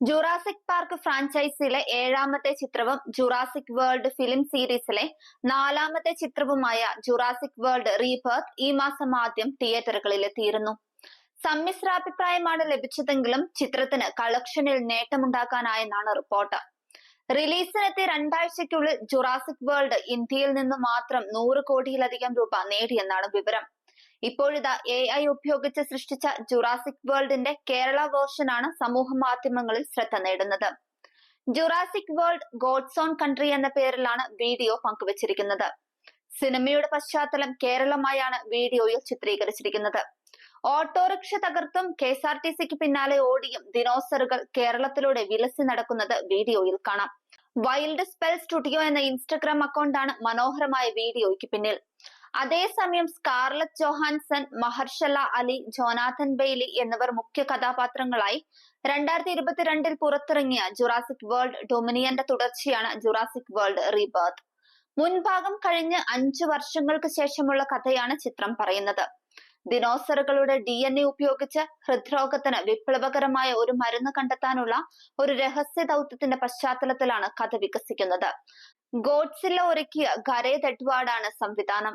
Jurassic park ഫ്രാഞ്ചൈസിയിലെ ഏഴാമത്തെ ചിത്രവും Jurassic world film സീരീസിലെ നാലാമത്തെ ചിത്രവുമായ ജുറാസിക് വേൾഡ് റീബർത്ത് ഈ മാസം ആദ്യം തിയേറ്ററുകളിലെത്തിയിരുന്നു. സമ്മിശ്രാഭിപ്രായമാണ് ലഭിച്ചതെങ്കിലും ചിത്രത്തിന് കളക്ഷനിൽ നേട്ടമുണ്ടാക്കാനായെന്നാണ് റിപ്പോർട്ട്. റിലീസിനെത്തിയ രണ്ടാഴ്ചയ്ക്കുള്ളിൽ ജുറാസിക് വേൾഡ് ഇന്ത്യയിൽ നിന്ന് മാത്രം നൂറ് കോടിയിലധികം രൂപ നേടിയെന്നാണ് വിവരം. ഇപ്പോഴിതാ എ ഐ ഉപയോഗിച്ച് സൃഷ്ടിച്ച ജുറാസിക് വേൾഡിന്റെ കേരള വേർഷനാണ് സമൂഹ മാധ്യമങ്ങളിൽ ശ്രദ്ധ നേടുന്നത്. Jurassic World God's own country എന്ന പേരിലാണ് വീഡിയോ പങ്കുവച്ചിരിക്കുന്നത്. സിനിമയുടെ പശ്ചാത്തലം കേരളമായാണ് വീഡിയോയിൽ ചിത്രീകരിച്ചിരിക്കുന്നത്. ഓട്ടോറിക്ഷ തകർത്തും കെ എസ് ആർ ടി സിക്ക് പിന്നാലെ ഓടിയും ദിനോസറുകൾ കേരളത്തിലൂടെ വിലസി നടക്കുന്നത് വീഡിയോയിൽ കാണാം. വൈൽഡ് സ്പെൽ സ്റ്റുഡിയോ എന്ന ഇൻസ്റ്റഗ്രാം അക്കൗണ്ടാണ് മനോഹരമായ വീഡിയോയ്ക്ക് പിന്നിൽ. അതേസമയം Scarlett Johansson Mahershala Ali Jonathan Bailey എന്നിവർ മുഖ്യ കഥാപാത്രങ്ങളായി രണ്ടായിരത്തി ഇരുപത്തിരണ്ടിൽ പുറത്തിറങ്ങിയ ജുറാസിക് വേൾഡ് ഡൊമിനിയന്റെ തുടർച്ചയാണ് ജുറാസിക് വേൾഡ് റീബേർത്ത്. മുൻഭാഗം കഴിഞ്ഞ് അഞ്ചു വർഷങ്ങൾക്ക് ശേഷമുള്ള കഥയാണ് ചിത്രം പറയുന്നത്. ദിനോസറുകളുടെ ഡി എൻ എ ഉപയോഗിച്ച് ഹൃദ്രോഗത്തിന് വിപ്ലവകരമായ ഒരു മരുന്ന് കണ്ടെത്താനുള്ള ഒരു രഹസ്യ ദൗത്യത്തിന്റെ പശ്ചാത്തലത്തിലാണ് കഥ വികസിക്കുന്നത്. ഗോഡ്സില്ല ഒരുക്കിയ ഖരേ എഡ്വാർഡാണ് സംവിധാനം.